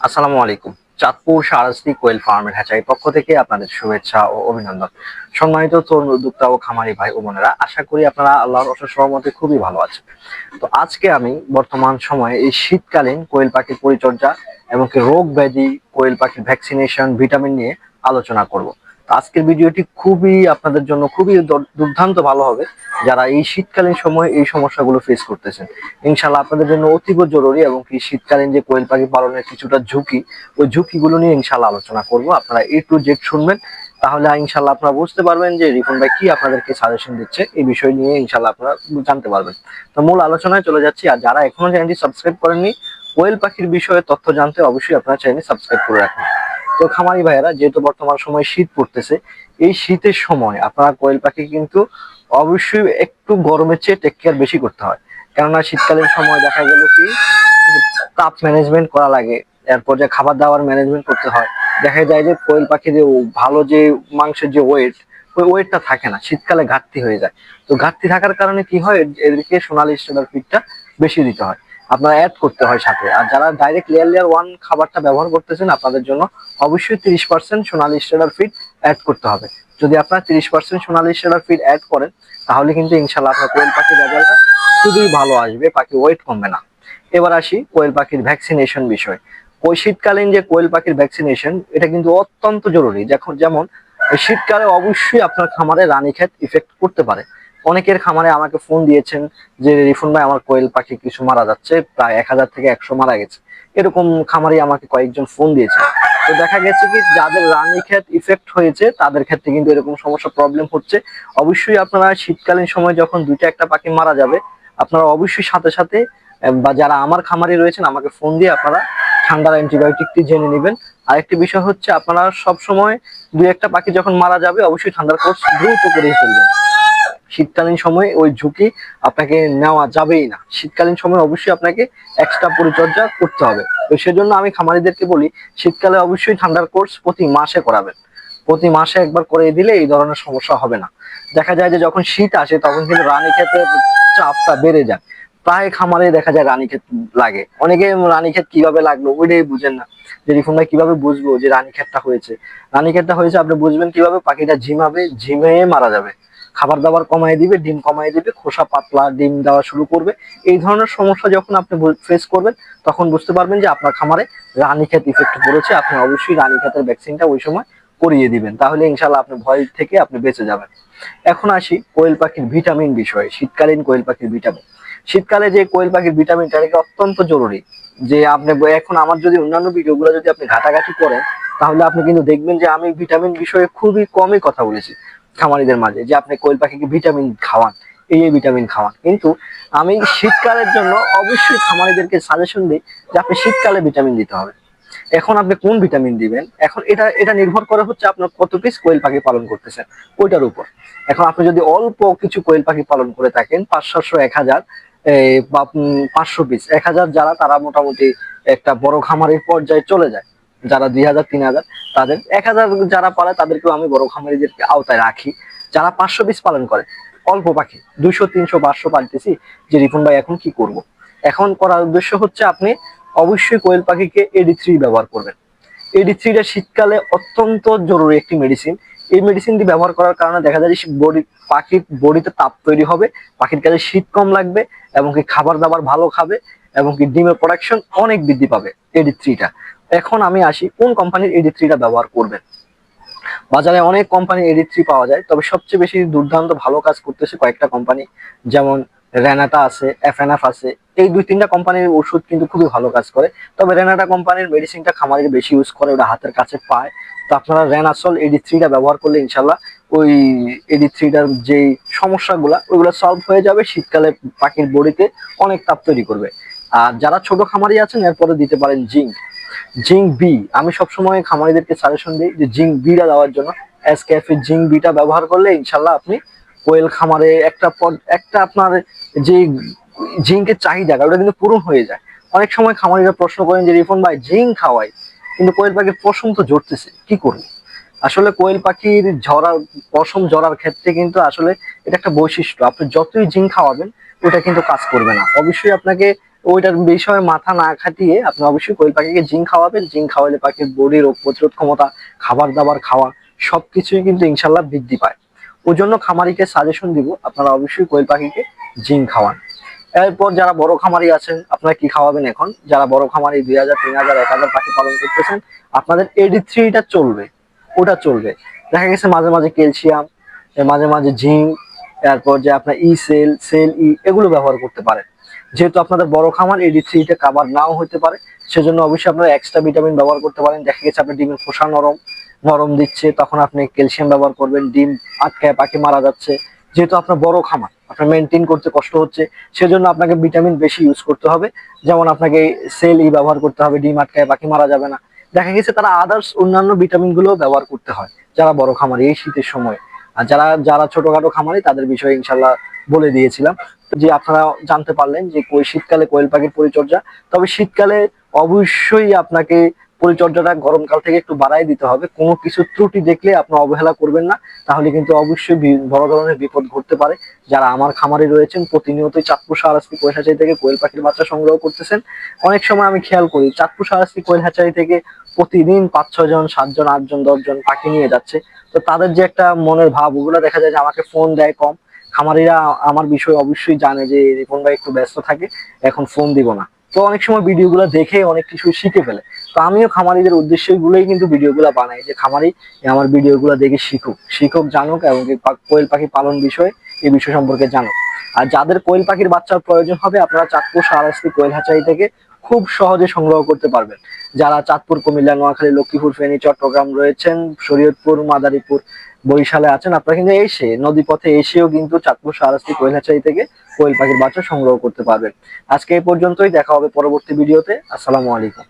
আসসালামু আলাইকুম। চাঁদপুর সারাস্তি কোয়েল ফার্মের হ্যাচারি পক্ষ থেকে আপনাদের শুভেচ্ছা ও অভিনন্দন। সম্মানিত তরুণ উদ্যোক্তা ও খামারি ভাই ও বোনেরা, আশা করি আপনারা আল্লাহর অশেষ সহমতে খুবই ভালো আছেন। তো আজকে আমি বর্তমান সময়ে এই শীতকালীন কোয়েল পাখির পরিচর্যা এবং রোগ ব্যাধি কোয়েল পাখির ভ্যাকসিনেশন ভিটামিন নিয়ে আলোচনা করব। আজকের ভিডিওটি খুবই আপনাদের জন্য খুবই দর- দুর্দান্ত ভালো হবে যারা এই শীতকালীন সময়ে এই সমস্যাগুলো ফেস করতেছেন। ইনশাল্লাহ আপনাদের জন্য অতীব জরুরি এবং কি শীতকালীন যে কোয়েল পাখি পালনের কিছুটা ঝুঁকি, ওই ঝুঁকিগুলো নিয়ে ইনশাল্লাহ আলোচনা করব। আপনারা এ টু জেড শুনবেন, তাহলে ইনশাল্লাহ আপনারা বুঝতে পারবেন যে রিপন ভাই কি আপনাদেরকে সাজেশন দিচ্ছে। এই বিষয় নিয়ে ইনশাল্লাহ আপনারা জানতে পারবেন। তো মূল আলোচনায় চলে যাচ্ছি, আর যারা এখনও চ্যানেলটি সাবস্ক্রাইব করেননি, কোয়েল পাখির বিষয়ে তথ্য জানতে অবশ্যই আপনারা চ্যানেলটি সাবস্ক্রাইব করে রাখুন। তো খামারি ভাইয়েরা, যেহেতু বর্তমান সময় শীত পড়তেছে, এই শীতের সময় আপনারা কোয়েল পাখি কিন্তু অবশ্যই একটু গরমের চেয়ে টেক কেয়ার বেশি করতে হয়। কেননা শীতকালীন সময় দেখা গেল কি, তাপ ম্যানেজমেন্ট করা লাগে, এরপর যে খাবার দাবার ম্যানেজমেন্ট করতে হয়। দেখা যায় যে কোয়েল পাখির যে ভালো যে মাংসের যে ওয়েট ওই ওয়েটটা থাকে না, শীতকালে ঘাটতি হয়ে যায়। তো ঘাটতি থাকার কারণে কি হয়, এদেরকে সোনালি স্টেলার ফিডটা বেশি দিতে হয়। আপনারা অ্যাড করতে হয় সাথে। আর যারা ডাইরেক্ট লেয়ার লেয়ার ওয়ান খাবারটা ব্যবহার করতেছেন আপনাদের জন্য অবশ্যই তিরিশ percent Sonali stellar feed add করতে হবে। যদি আপনারা তিরিশ percent Sonali stellar feed add করেন, তাহলে কিন্তু ইনশাল্লাহ আপনার কোয়েল পাখির রেজাল্টটা খুবই ভালো আসবে, পাখি ওয়েট কমবে না। এবার আসি কোয়েল পাখির ভ্যাকসিনেশন বিষয়। ওই শীতকালীন যে কোয়েল পাখির ভ্যাকসিনেশন এটা কিন্তু অত্যন্ত জরুরি। যেমন শীতকালে অবশ্যই আপনার খামারে রানীক্ষেত ইফেক্ট করতে পারে। অনেকের খামারে আমাকে ফোন দিয়েছেন যে, রিফুন ভাই, আমার কোয়েল পাখি কিছু মারা যাচ্ছে, প্রায় এক হাজার থেকে একশো মারা গেছে। এরকম খামারি আমাকে কয়েকজন ফোন দিয়েছে। তো দেখা গেছে কি, যাদের রানীক্ষেত ইফেক্ট হয়েছে, তাদের ক্ষেত্রে কিন্তু এরকম সমস্যা প্রবলেম হচ্ছে। অবশ্যই আপনারা শীতকালীন সময় যখন দুইটা একটা পাখি মারা যাবে, আপনারা অবশ্যই সাথে সাথে বা যারা আমার খামারে রয়েছেন, আমাকে ফোন দিয়ে আপনারা ঠান্ডার অ্যান্টিবায়োটিকটি জেনে নেবেন। আরেকটি বিষয় হচ্ছে, আপনারা সব সময় দুই একটা পাখি যখন মারা যাবে, অবশ্যই ঠান্ডার কোর্স দ্রুত করে ফেলবেন। শীতকালীন সময় ওই ঝুঁকি আপনাকে নেওয়া যাবেই না। শীতকালীন সময় অবশ্যই আপনাকে এক্সট্রা পরিচর্যা করতে হবে। তো সেজন্য আমি খামারিদেরকে বলি, শীতকালে অবশ্যই ঠান্ডার কোর্স প্রতি মাসে করাবেন। প্রতি মাসে একবার করে দিলে এই ধরনের সমস্যা হবে না। দেখা যায় যে যখন শীত আসে, তখন কিন্তু রানী ক্ষেতের চাপটা বেড়ে যায়। প্রায় খামারে দেখা যায় রানীক্ষেত লাগে। অনেকে রানীক্ষেত কীভাবে লাগল ওইটাই বুঝেন না। যে রিফুন ভাই কীভাবে বুঝব যে রানীক্ষেতটা হয়েছে? রানীক্ষেতটা হয়েছে, আপনি বুঝবেন কীভাবে? পাখিটা ঝিমাবে, ঝিমে মারা যাবে। খাবার দাবার কমাই দিবে, ডিম কমাই দিবে, খোসা পাতলা ডিম দেওয়া শুরু করবে। এই ধরনের সমস্যা যখন আপনি ফেস করবেন, তখন বুঝতে পারবেন যে আপনার খামারে রানীক্ষেত ইফেক্ট পড়েছে। আপনি অবশ্যই রানীক্ষেতের ভ্যাকসিনটা ওই সময় করিয়ে দিবেন। তাহলে ইনশাল্লাহ আপনি ভয় থেকে আপনি বেঁচে যাবেন। এখন আসি কোয়েল পাখির ভিটামিন বিষয়ে, শীতকালীন কোয়েল পাখির ভিটামিন শীতকালে যে কোয়েল পাখির ভিটামিনটা এটা অত্যন্ত জরুরি? যে আপনি এখন আমার যদি অন্যান্য ভিডিওগুলো যদি আপনি ঘাটাঘাটি করেন, তাহলে আপনি কিন্তু দেখবেন যে আমি ভিটামিন বিষয়ে খুবই কমই কথা বলেছি। খামারিদের মাঝে যে আপনি কোয়েল পাখিকে ভিটামিন খাওয়ান, এই ভিটামিন খাওয়ান। কিন্তু আমি শীতকালের জন্য অবশ্যই খামারিদেরকে সাজেশন দিই যে আপনি শীতকালে ভিটামিন দিতে হবে। এখন আপনি কোন ভিটামিন দিবেন? এখন এটা এটা নির্ভর করে হচ্ছে আপনার কত পিস কোয়েল পাখি পালন করতেছেন, ওইটার উপর। এখন আপনি যদি অল্প কিছু কোয়েল পাখি পালন করে থাকেন, পাঁচশো, এক হাজার পাঁচশো পিস এক হাজার যারা তারা মোটামুটি একটা বড় খামারের পর্যায়ে চলে যায়। যারা দুই হাজার, তিন হাজার, তাদের এক হাজার যারা পালে তাদেরকেও আমি বড় খামারিদেরকে আওতায় রাখি। যারা পাঁচশো পিস পালন করে, অল্প পাখি, দুইশো, তিনশো, পাঁচশো পালতেছি যে রিপন ভাই এখন কি করব। এখন করার উদ্দেশ্য হচ্ছে আপনি অবশ্যই কোয়েল পাখিকে এডি থ্রি ব্যবহার করবেন। এডি থ্রিটা শীতকালে অত্যন্ত জরুরি একটি মেডিসিন এই মেডিসিনটি ব্যবহার করার কারণে দেখা যায় বডি, পাখির বডিতে তাপ তৈরি হবে, পাখির কাছে শীত কম লাগবে এবং কি খাবার দাবার ভালো খাবে এবং কি ডিমের প্রোডাকশন অনেক বৃদ্ধি পাবে এডি থ্রিটা এখন আমি আসি কোন কোম্পানির এডি থ্রিটা ব্যবহার করবেন। বাজারে অনেক কোম্পানি এডি থ্রি পাওয়া যায়, তবে সবচেয়ে বেশি দুর্দান্ত ভালো কাজ করতেছে কয়েকটা কোম্পানি যেমন রেনাটা আছে এফএনএফ আছে। এই দুই তিনটা কোম্পানির ওষুধ কিন্তু খুবই ভালো কাজ করে, তবে রেনাটা কোম্পানির মেডিসিনটা খামারিরা বেশি ইউজ করে ওটা হাতের কাছে পায়। তো আপনারা রেনাসল এডি থ্রিটা ব্যবহার করলে ইনশাল্লাহ ওই এডি থ্রিটার যে সমস্যাগুলা, ওইগুলো সলভ হয়ে যাবে। শীতকালে পাখির বডিতে অনেক তাপ তৈরি করবে। আর যারা ছোট খামারি আছেন, এরপরে দিতে পারেন জিঙ্ক জিঙ্ক বি আমি সবসময় খামারিদেরকে সাজেশন দিই যে জিঙ্ক বিটা দেওয়ার জন্য। এস ক্যাফে জিঙ্ক বিটা ব্যবহার করলে ইনশাল্লাহ আপনি কোয়েল খামারে একটা একটা আপনার যে জিঙ্কের চাহিদা, ওটা কিন্তু পূরণ হয়ে যায়। অনেক সময় খামারিরা প্রশ্ন করেন যে রিফন ভাই, জিঙ্ক খাওয়াই? কিন্তু কোয়েল পাখির পশম তো জড়তেছে কি করব? আসলে কোয়েল পাখির ঝরার পশম ঝরার ক্ষেত্রে কিন্তু আসলে এটা একটা বৈশিষ্ট্য। আপনি যতই জিঙ্ক খাওয়াবেন, ওটা কিন্তু কাজ করবে না। অবশ্যই আপনাকে ওইটার বিষয়ে মাথা না খাটিয়ে আপনি অবশ্যই কোয়েল পাখিকে জিঙ্ক খাওয়াবেন। জিঙ্ক খাওয়ালে পাখির বডি রোগ প্রতিরোধ ক্ষমতা, খাবার দাবার খাওয়া, সবকিছুই কিন্তু ইনশাল্লাহ বৃদ্ধি পায়। ওই জন্য খামারিকে সাজেশন দিব, আপনারা অবশ্যই কোয়েল পাখিকে জিঙ্ক খাওয়ান। এরপর যারা বড় খামারি আছেন, আপনারা কি খাওয়াবেন এখন? যারা বড় খামারি, দুই হাজার, তিন হাজার, এক হাজার পাখি পালন করতেছেন, আপনাদের এডি থ্রিটা চলবে। ওটা চলবে। দেখা গেছে মাঝে মাঝে ক্যালসিয়াম মাঝে মাঝে জিঙ্ক তারপর যে আপনার ই সেল সেল ই এগুলো ব্যবহার করতে পারেন। যেহেতু আপনাদের বড় খামার এডি থ্রিটা কাবার নাও হতে পারে। সেজন্য অবশ্যই আপনারা এক্সট্রা ভিটামিন ব্যবহার করতে পারেন। দেখা গেছে আপনার ডিমের খোসা নরম নরম দিচ্ছে, তখন আপনি ক্যালসিয়াম ব্যবহার করবেন, ডিম আটকায় পাখি মারা যাচ্ছে। যেহেতু আপনার বড় খামার, আপনার মেনটেন করতে কষ্ট হচ্ছে, সেজন্য আপনাকে ভিটামিন বেশি ইউজ করতে হবে। যেমন আপনাকে সেল ই ব্যবহার করতে হবে, ডিম আটকায় পাখি মারা যাবে না। দেখা গেছে তারা আদার্স অন্যান্য ভিটামিনগুলো ব্যবহার করতে হয়, যারা বড় খামারি এই শীতের সময়। আর যারা যারা ছোটখাটো খামারি, তাদের বিষয়ে ইনশাল্লাহ বলে দিয়েছিলাম। যে আপনারা জানতে পারলেন যে শীতকালে কোয়েল পাখির পরিচর্যা, তবে শীতকালে অবশ্যই আপনাকে পরিচর্যাটা গরমকাল থেকে একটু বাড়াই দিতে হবে। কোনো কিছু ত্রুটি দেখলে আপনি অবহেলা করবেন না। তাহলে কিন্তু অবশ্যই বড় ধরনের বিপদ ঘটতে পারে। যারা আমার খামারে রয়েছেন, প্রতিনিয়তই চাঁদপুর সারাস্তি কোয়েল হ্যাচারি থেকে কোয়েল পাখির বাচ্চা সংগ্রহ করতেছেন। অনেক সময় আমি খেয়াল করি, চাঁদপুর সারাস্তি কোয়েল হ্যাচারি থেকে প্রতিদিন পাঁচ ছয় জন সাতজন, আটজন, দশজন পাখি নিয়ে যাচ্ছে। তো তাদের যে একটা মনের ভাব, ওগুলো দেখা যায় যে আমাকে ফোন দেয় কম। খামারিরা আমার বিষয়ে অবশ্যই জানে যে রিপন ভাই একটু ব্যস্ত থাকে, এখন ফোন দিব না। তো অনেক সময় ভিডিওগুলো দেখে অনেক কিছু শিখে ফেলে। তো আমিও খামারিদের উদ্দেশ্যে গুলোই কিন্তু ভিডিওগুলো বানাই যে, খামারি আমার ভিডিওগুলো দেখে শিখুক। শিখুক, জানুক এবং কোয়েল পাখি পালন বিষয়ে, এই বিষয় সম্পর্কে জানুক। আর যাদের কোয়েল পাখির বাচ্চার প্রয়োজন হবে, আপনারা চাঁদপুর সারাস্তি কোয়েল হ্যাচারি থেকে খুব সহজে সংগ্রহ করতে পারবেন। যারা চাঁদপুর, কুমিল্লা, নোয়াখালী, লক্ষ্মীপুর, ফেনী, চট্টগ্রাম রয়েছেন, শরীয়তপুর, মাদারীপুর, বরিশালে আছেন, আপনারা কিন্তু এসে নদী পথে এসেও কিন্তু চাঁদপুর সারাস্তি কোয়েল থেকে কোয়েল পাখির বাচ্চা সংগ্রহ করতে পারবেন। আজকে এই পর্যন্তই, দেখা হবে পরবর্তী ভিডিওতে। আসসালামু আলাইকুম।